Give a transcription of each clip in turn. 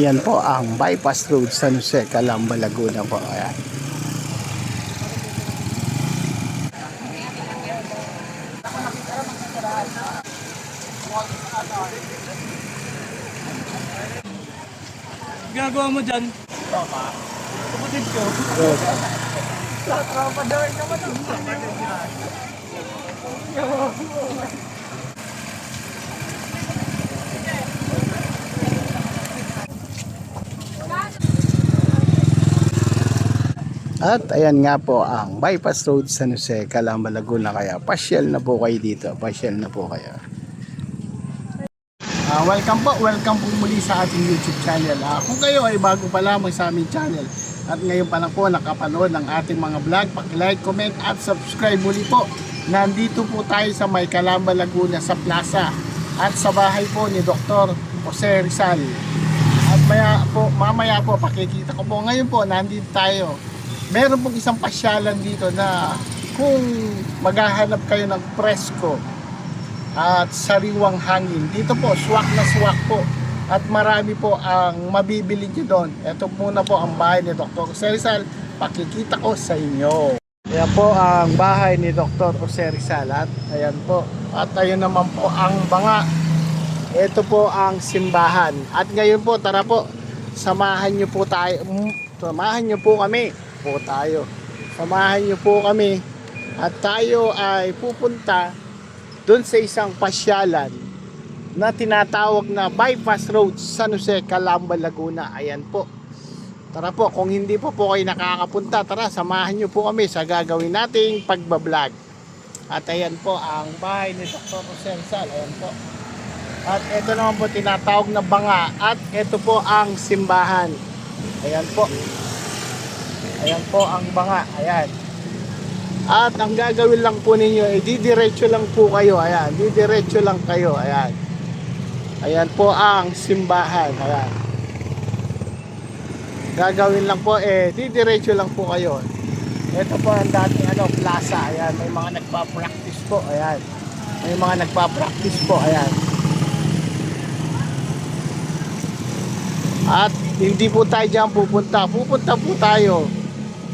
Yan po ang bypass road San Jose, Calamba, Laguna po. Ayan. Ginagawa mo dyan? Tropa. Kapatid ko. Tropa daw naman ang At ayan nga po ang bypass road San Jose, Calamba, Laguna. Kaya pasyal na po kayo dito. Pasyal na po kayo. Ah, welcome po, welcome po muli sa ating YouTube channel. Ah, kung kayo ay bago pa lamang sa aming channel at ngayon pa lang po nakapanood ng ating mga vlog, pag-like, comment at subscribe muli po. Nandito po tayo sa May Calamba, Laguna sa plaza at sa bahay po ni Dr. Jose Rizal. At maya po, mamaya po pakikita ko po. Ngayon po, nandito tayo. Meron pong isang pasyalan dito na kung maghahanap kayo ng presko at sariwang hangin. Dito po, swak na swak po. At marami po ang mabibili nyo doon. Ito muna po ang bahay ni Dr. Jose. Pakikita ko sa inyo. Ayan po ang bahay ni Dr. Jose. At ayan po. At ayun naman po ang banga. Ito po ang simbahan. At ngayon po, tara po. Samahan nyo po tayo. mm, Samahan nyo po kami. Po tayo. Samahan nyo po kami. At tayo ay pupunta doon sa isang pasyalan na tinatawag na Bypass Road San Jose, Calamba, Laguna. Ayan po. Tara po, kung hindi po po kayo nakakapunta, tara, samahan nyo po kami sa gagawin nating pagbablog. At ayan po ang bahay ni Dr. Jose Rizal. Ayan po. At ito naman po tinatawag na banga. At ito po ang simbahan. Ayan po. Ayan po ang banga. Ayan. At ang gagawin lang po ninyo, eh, didiretso lang po kayo. Ayan, didiretso lang kayo. Ayan. Ayan po ang simbahan. Ayan. Gagawin lang po, eh, didiretso lang po kayo. Ito po ang dating ano, plaza. Ayan, may mga nagpa-practice po. Ayan. May mga nagpa-practice po. Ayan. At hindi po tayo dyan pupunta. Pupunta po tayo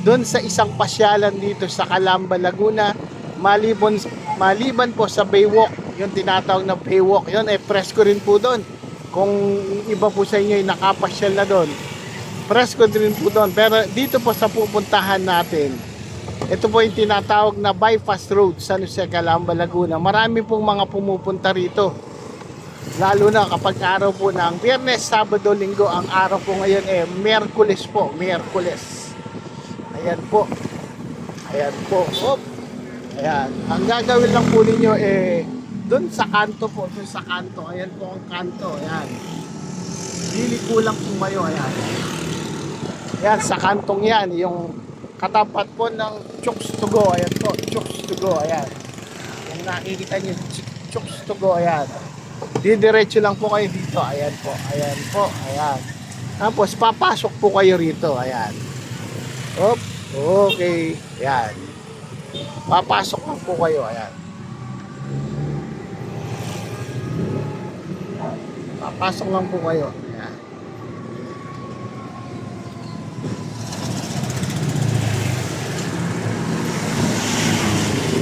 doon sa isang pasyalan dito sa Calamba, Laguna. Maliban, maliban po sa Baywalk, yung tinatawag na Baywalk, yun eh presko rin po doon. Kung iba po sa inyo ay nakapasyal na doon, presko din po doon. Pero dito po sa pupuntahan natin, ito po yung tinatawag na Bypass Road, San Jose, Calamba, Laguna. Marami pong mga pumupunta rito. Lalo na kapag araw po ng Biyernes, Sabado, Linggo, ang araw po ngayon eh Miyerkules po, Miyerkules. Ayan po. Ayan po. Hop. Ayan. Ang gagawin lang po ninyo eh doon sa kanto po, doon sa kanto. Ayan po ang kanto. Ayan. Dili kulang po kayo. Ayan. Ayan, sa kantong yan, yung katapat po ng Chooks to go. Ayan po, Chooks to go. Ayan. Yung nakikita nyo, Ch- Chooks to go. Ayan. Didiretso lang po kayo dito. Ayan po. Ayan po. Ayan. Tapos papasok po kayo rito. Ayan. Op. Okay. Ayan. Papasok lang po kayo. Ayan. Papasok lang po kayo. Ayan.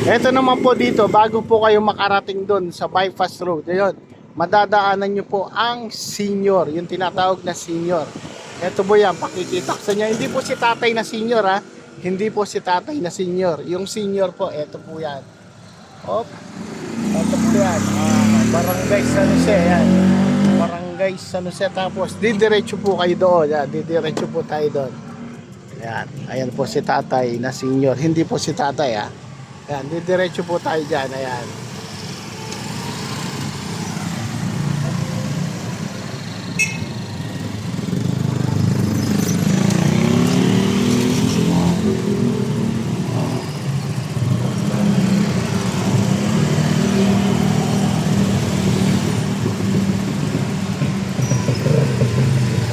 Ito naman po dito, bago po kayo makarating doon sa bypass road, ayun, madadaanan nyo po ang senior, yung tinatawag na senior. Ito po yan, pakikita sa inyo. Hindi po si tatay na senior ha, hindi po si tatay na senior. Yung senior po, ito po yan. Op, ito po yan. Ah, barangay San Jose, yan. Barangay San Jose, tapos didiretso po kayo doon. Yan, didiretso po tayo doon. Ayan, ayan po si tatay na senior. Hindi po si tatay ha. Ayan, didiretso po tayo dyan. Ayan.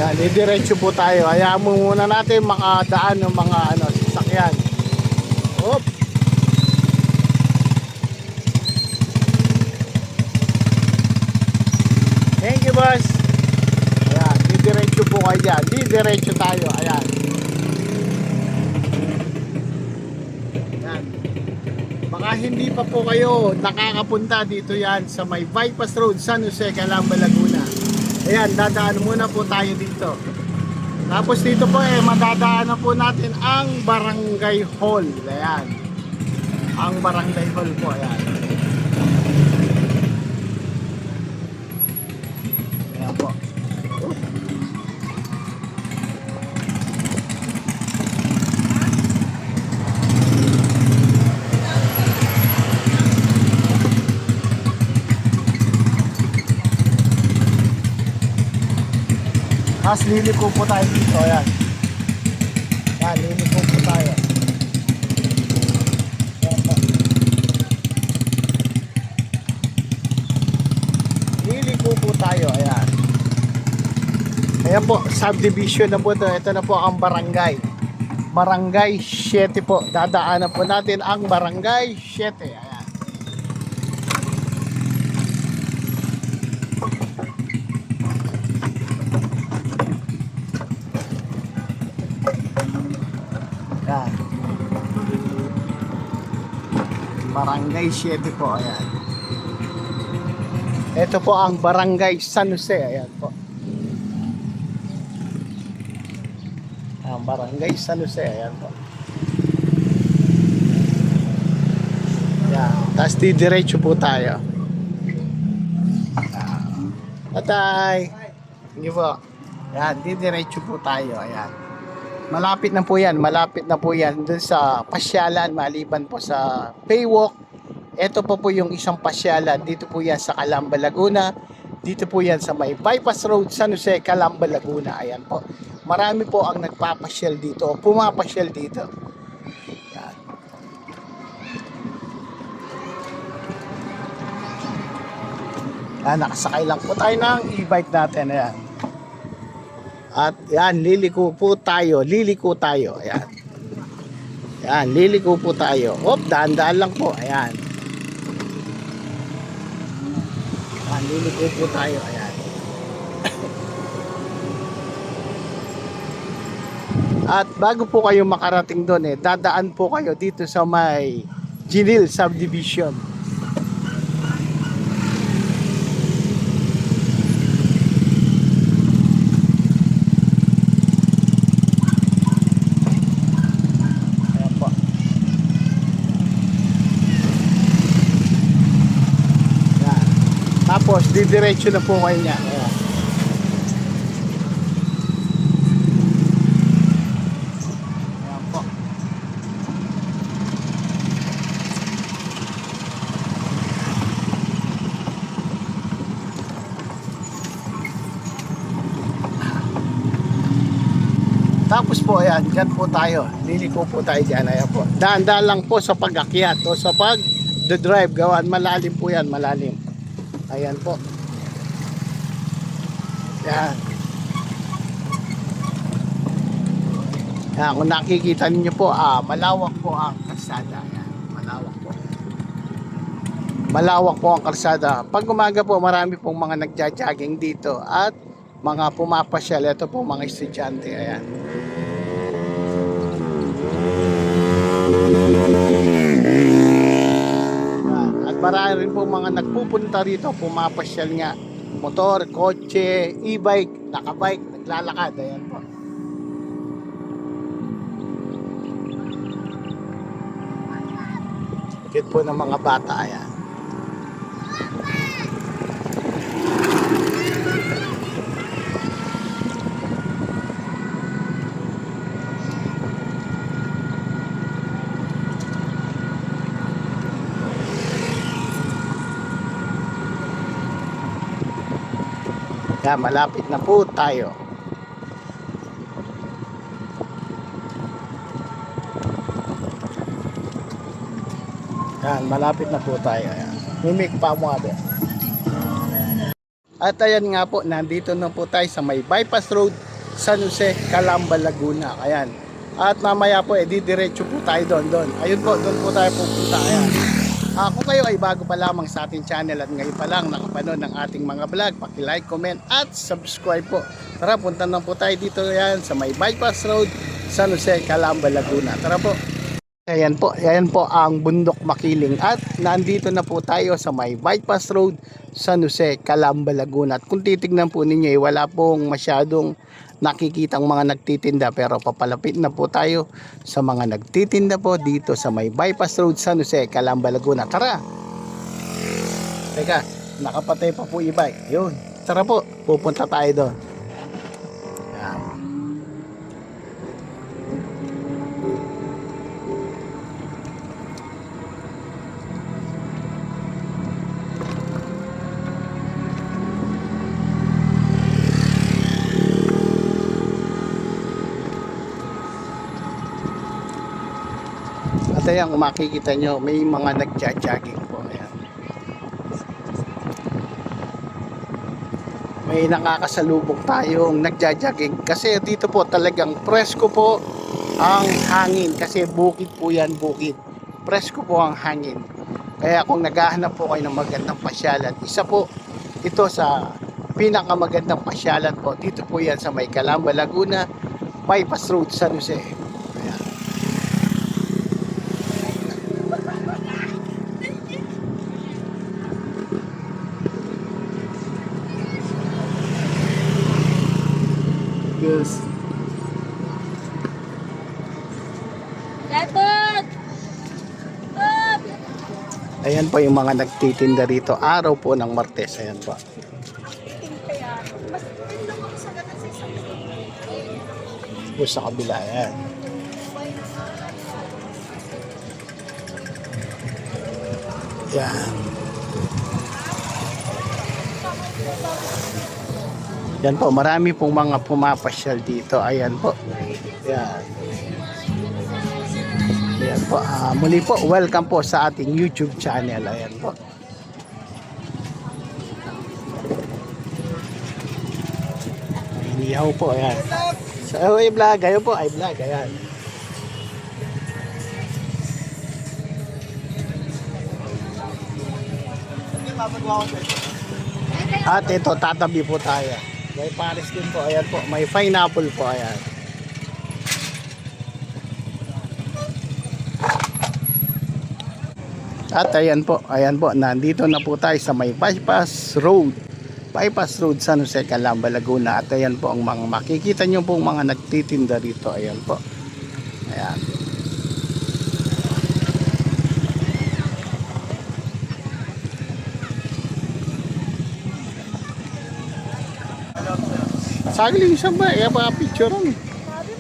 Yan, didiretso po tayo. Hayaan mo muna natin makadaan ng mga ano, sasakyan. Hop. Thank you, boss. Ayan, didiretso po kayo dyan. Di diretso tayo. Ayan. Ayan. Baka hindi pa po kayo nakakapunta dito yan sa may Bypass Road, San Jose, Calamba, Laguna. Ayan, dadaan muna po tayo dito. Tapos dito po eh, madadaanan po natin ang Barangay Hall. Ayan. Ang Barangay Hall po, ayan. Tapos liliko po tayo dito, ayan. Ayan, liliko po tayo. Liliko po tayo, ayan. Ayan po, subdivision na po ito. Ito na po ang barangay. Barangay 7 po. Dadaanan po natin ang barangay 7. Ayan. Ayan. Barangay 7 po, ayan. Ito po ang Barangay San Jose, ayan po. Ang Barangay San Jose, ayan po. Ayan. Tapos didiretso po tayo. Tatay! Hindi po. Ayan, didiretso po tayo, ayan. Malapit na po yan, malapit na po yan dun sa pasyalan maliban po sa Paywalk. Ito po po yung isang pasyalan, dito po yan sa Calamba, Laguna. Dito po yan sa may Bypass Road, San Jose, Calamba, Laguna. Ayan po. Marami po ang nagpapasyal dito, o pumapasyal dito. Yan. Yan, nakasakay lang po tayo ng e-bike natin. Ayan. At yan, liliko po tayo. Liliko tayo. Ayan. Yan, liliko po tayo. Hop, daan-daan lang po. Ayan. Yan, liliko po tayo. Ayan. At bago po kayo makarating doon eh, dadaan po kayo dito sa may Ginil Subdivision. Ayan po. Yan. Tapos, didiretso na po kayo niya. Ayan. Ayan po. Tapos po, ayan, dyan po tayo. Liliko po tayo dyan. Ayan po. Daan-daan lang po sa pag-akyat o sa pag-drive. Gawan, malalim po yan, malalim. Ayan po. Yan. Yan, kung nakikita ninyo po, ah, malawak po ang kalsada. Malawak po. Malawak po ang kalsada. Pag umaga po, marami pong mga nagja-jogging dito at mga pumapasyal. Ito po mga estudyante. Ayan. Yan. At marami rin po mga nagpupunta rito, pumapasyal nga. Motor, kotse, e-bike, nakabike, naglalakad. Ayan po. Cute po ng mga bata. Ayan. Yan, malapit na po tayo. Yan, malapit na po tayo. Yan. Mimik pa mo abe. At ayan nga po, nandito na po tayo sa may bypass road, San Jose, Calamba, Laguna. Ayan. At mamaya po, eh, didiretso po tayo doon, doon. Ayun po, doon po tayo pupunta. Ayan. Ah, kung kayo ay bago pa lamang sa ating channel at ngayon pa lang nakapanood ng ating mga vlog, paki-like, comment at subscribe po. Tara, punta na po tayo dito yan sa may bypass road, San Jose, Calamba, Laguna. Tara po. Ayan po, ayan po ang bundok makiling at nandito na po tayo sa may bypass road San Jose, Calamba, Laguna. At kung titignan po ninyo, eh, wala pong masyadong nakikitang mga nagtitinda pero papalapit na po tayo sa mga nagtitinda po dito sa may bypass road San Jose, Calamba, Laguna. Tara! Teka, nakapatay pa po iba. Yun. Tara po, pupunta tayo doon. Ayan, kung makikita nyo, may mga nagja-jogging po. Ayan. May nakakasalubong tayong nagja-jogging. Kasi dito po talagang presko po ang hangin. Kasi bukid po yan, bukid. Presko po ang hangin. Kaya kung naghahanap po kayo ng magandang pasyalan, isa po ito sa pinakamagandang pasyalan po. Dito po yan sa May Calamba, Laguna, Bypass Road, San Jose. Datot! Up! Ayan po yung mga nagtitinda rito. Araw po ng Martes. Ayan po. Po sa kabila. Ayan. Yan. Yan po, marami pong mga pumapasyal dito. Ayan po. Yan. Ayan po. Ah, muli po, welcome po sa ating YouTube channel. Ayan po. Inihaw po, ayan. So, ay vlog, ayun po, ay vlog, ayan. At ito, tatabi po tayo. May pares din po, ayan po. May pineapple po, ayan. At ayan po, ayan po, nandito na po tayo sa may bypass road. Bypass Road, San Jose, Calamba, Laguna. At ayan po ang mga makikita nyo po mga nagtitinda rito. Ayan po. Ayan. Sagling siya ba? Kaya ba picture Sabi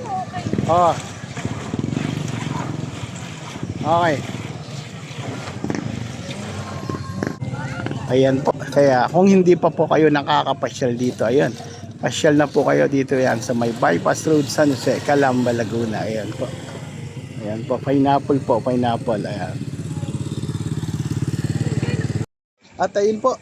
mo, okay. Oh. Okay. Ayan po. Kaya kung hindi pa po kayo nakakapasyal dito, ayan. Pasyal na po kayo dito yan sa may bypass road San Jose, Calamba, Laguna. Ayan po. Ayan po. Pineapple po. Pineapple. Ayan. At ayun po.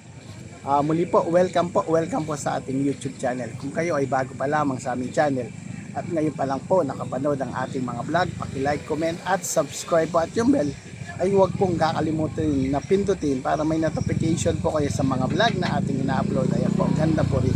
Ah, muli po, welcome po, welcome po sa ating YouTube channel. Kung kayo ay bago pa lamang sa aming channel at ngayon pa lang po nakapanood ang ating mga vlog, paki-like, comment at subscribe po at yung bell ay huwag pong kakalimutan na pindutin para may notification po kayo sa mga vlog na ating ina-upload. Ayan po, ganda po rin